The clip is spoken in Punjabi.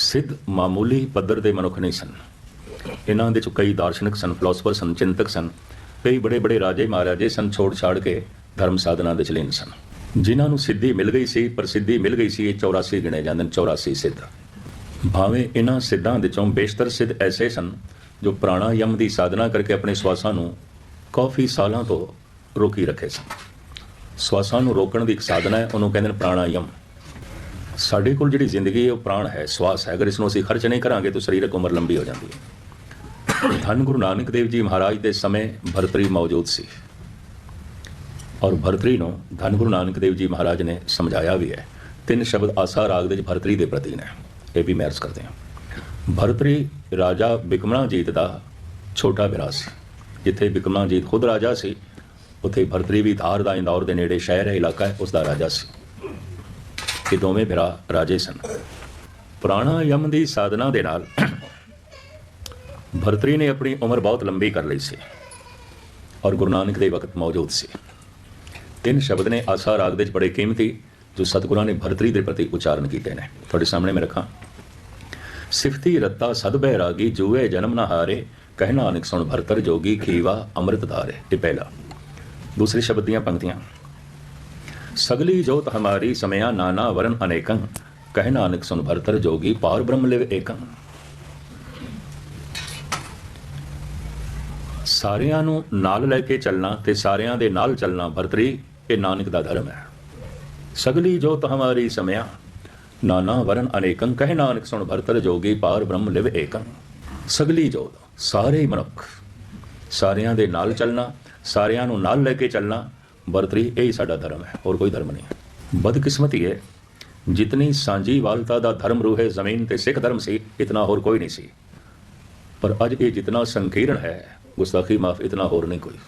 ਸਿੱਧ ਮਾਮੂਲੀ ਪੱਧਰ ਦੇ ਮਨੁੱਖ ਨਹੀਂ ਸਨ। ਇਹਨਾਂ ਦੇ ਚ ਕਈ ਦਾਰਸ਼ਨਿਕ ਸਨ ਫਿਲਾਸਫਰ ਸਨ, ਚਿੰਤਕ ਸਨ, ਕਈ ਬੜੇ ਬੜੇ ਰਾਜੇ ਮਹਾਰਾਜੇ ਸਨ, ਛੋੜ ਛਾੜ ਕੇ ਧਰਮ ਸਾਧਨਾ ਦੇ ਚਲੀਨ ਸਨ। ਜਿਨ੍ਹਾਂ ਨੂੰ ਸਿੱਧੀ ਮਿਲ ਗਈ ਸੀ ਪ੍ਰਸਿੱਧੀ ਮਿਲ ਗਈ ਸੀ, ਇਹ 84 ਗਿਣੇ ਜਾਂਦੇ ਨੇ 84 ਸਿੱਧ। ਭਾਵੇਂ ਇਹਨਾਂ ਸਿੱਧਾਂ ਦੇ ਚੋਂ ਬੇਸ਼ਤਰ ਸਿੱਧ ਐਸੇ ਸਨ, ਜੋ ਪ੍ਰਾਣਾਯਮ ਦੀ ਸਾਧਨਾ ਕਰਕੇ ਆਪਣੇ ਸਵਾਸਾਂ ਨੂੰ ਕਾਫੀ ਸਾਲਾਂ ਤੋਂ ਰੋਕੀ ਰੱਖੇ ਸਨ। ਸਵਾਸਾਂ ਨੂੰ ਰੋਕਣ ਦੀ ਇੱਕ ਸਾਧਨਾ ਹੈ, ਉਹਨੂੰ ਕਹਿੰਦੇ ਨੇ ਪ੍ਰਾਣਾਯਮ। ਸਾਡੇ ਕੋਲ ਜਿਹੜੀ ਜ਼ਿੰਦਗੀ ਹੈ, ਉਹ ਪ੍ਰਾਣ ਹੈ, ਸਵਾਸ ਹੈ। ਅਗਰ ਇਸ ਨੂੰ ਅਸੀਂ ਖਰਚ ਨਹੀਂ ਕਰਾਂਗੇ, ਤਾਂ ਸਰੀਰਕ ਉਮਰ ਲੰਬੀ ਹੋ ਜਾਂਦੀ ਹੈ। ਧੰਨ ਗੁਰੂ ਨਾਨਕ ਦੇਵ ਜੀ ਮਹਾਰਾਜ ਦੇ ਸਮੇਂ ਭਰਤਰੀ ਮੌਜੂਦ ਸੀ। ਔਰ ਭਰਤਰੀ ਨੂੰ ਧੰਨ ਗੁਰੂ ਨਾਨਕ ਦੇਵ ਜੀ ਮਹਾਰਾਜ ਨੇ ਸਮਝਾਇਆ ਵੀ ਹੈ। ਤਿੰਨ ਸ਼ਬਦ ਆਸਾ ਰਾਗ ਦੇ ਵਿੱਚ ਭਰਤਰੀ ਦੇ ਪ੍ਰਤੀ ਨੇ ਇਹ ਵੀ ਮੈਰਸ ਕਰਦੇ ਹਾਂ। ਭਰਤਰੀ ਰਾਜਾ ਬਿਕਮਣਾਜੀਤ ਦਾ ਛੋਟਾ ਭਰਾ ਸੀ। ਜਿੱਥੇ ਬਿਕਮਣਾਜੀਤ ਖੁਦ ਰਾਜਾ ਸੀ, ਉੱਥੇ ਭਰਤਰੀ ਵੀ ਧਾਰ ਦਾ ਇੰਦੌਰ ਦੇ ਨੇੜੇ ਸ਼ਹਿਰ ਹੈ, ਇਲਾਕਾ ਹੈ, ਉਸ ਦਾ ਰਾਜਾ ਸੀ। ਇਹ ਦੋਵੇਂ ਭਰਾ ਰਾਜੇ ਸਨ। ਪ੍ਰਾਣਾਯਮ ਦੀ ਸਾਧਨਾ ਦੇ ਨਾਲ ਭਰਤਰੀ ਨੇ ਆਪਣੀ ਉਮਰ ਬਹੁਤ ਲੰਬੀ ਕਰ ਲਈ ਸੀ ਔਰ ਗੁਰੂ ਨਾਨਕ ਦੇ ਵਕਤ ਮੌਜੂਦ ਸੀ। ਤਿੰਨ ਸ਼ਬਦ ਨੇ ਆਸਾ ਰਾਗ ਦੇ ਵਿੱਚ ਬੜੇ ਕੀਮਤੀ ਜੋ ਸਤਿਗੁਰਾਂ ਨੇ ਭਰਤਰੀ ਦੇ ਪ੍ਰਤੀ ਉਚਾਰਨ ਕੀਤੇ ਨੇ। ਤੁਹਾਡੇ ਸਾਹਮਣੇ ਮੈਂ ਰੱਖਾਂ। ਸਿਫਤੀ ਰੱਤਾ ਸਦਬੈ ਰਾਗੀ, ਜੂਏ ਜਨਮ ਨਾ ਹਾਰੇ, ਕਹਿ ਨਾਨਕ ਸੁਣ ਭਰਤਰ ਜੋਗੀ, ਖੀਵਾ ਅੰਮ੍ਰਿਤ ਧਾਰੇ ਇਹ ਪਹਿਲਾ ਦੂਸਰੇ ਸ਼ਬਦ ਦੀਆਂ ਪੰਕਤੀਆਂ। ਸਗਲੀ ਜੋਤ ਹਮਾਰੀ ਸਮਿਆ ਨਾਨਾ ਵਰਨ ਅਨੇਕੰ, ਕਹਿ ਨਾਨਕ ਸੁਨ ਭਰਤਰ ਜੋਗੀ ਪਾਰ ਬ੍ਰਹਮ ਲਿਵ ਏਕੰ। ਸਾਰਿਆਂ ਨੂੰ ਨਾਲ ਲੈ ਕੇ ਚੱਲਣਾ ਤੇ ਸਾਰਿਆਂ ਦੇ ਨਾਲ ਚੱਲਣਾ ਭਰਤਰੀ, ਇਹ ਨਾਨਕ ਦਾ ਧਰਮ ਹੈ। ਸਗਲੀ ਜੋਤ ਹਮਾਰੀ ਸਮਿਆ ਨਾਨਾ ਵਰਨ ਅਨੇਕੰ, ਕਹਿ ਨਾਨਕ ਸੁਣ ਭਰਤਰ ਜੋਗੀ ਪਾਰ ਬ੍ਰਹਮ ਲਿਵ ਏਕੰ। ਸਗਲੀ ਜੋਤ, ਸਾਰੇ ਮਨੁੱਖ, ਸਾਰਿਆਂ ਦੇ ਨਾਲ ਚੱਲਣਾ, ਸਾਰਿਆਂ ਨੂੰ ਨਾਲ ਲੈ ਕੇ ਚੱਲਣਾ ਵਰਤਰੀ ਇਹ ਹੀ ਸਾਡਾ ਧਰਮ ਹੈ, ਹੋਰ ਕੋਈ ਧਰਮ ਨਹੀਂ ਹੈ। ਬਦਕਿਸਮਤੀ ਹੈ ਜਿਤਨੀ ਸਾਂਝੀ ਵਾਲਤਾ ਦਾ ਧਰਮ ਰੂਹੇ ਜ਼ਮੀਨ ਤੇ ਸਿੱਖ ਧਰਮ ਸੀ, ਇਤਨਾ ਹੋਰ ਕੋਈ ਨਹੀਂ ਸੀ। ਪਰ ਅੱਜ ਇਹ ਜਿਤਨਾ ਸੰਕੀਰਣ ਹੈ, ਗੁਸਤਾਖੀ ਮਾਫ ਇਤਨਾ ਹੋਰ ਨਹੀਂ ਕੋਈ।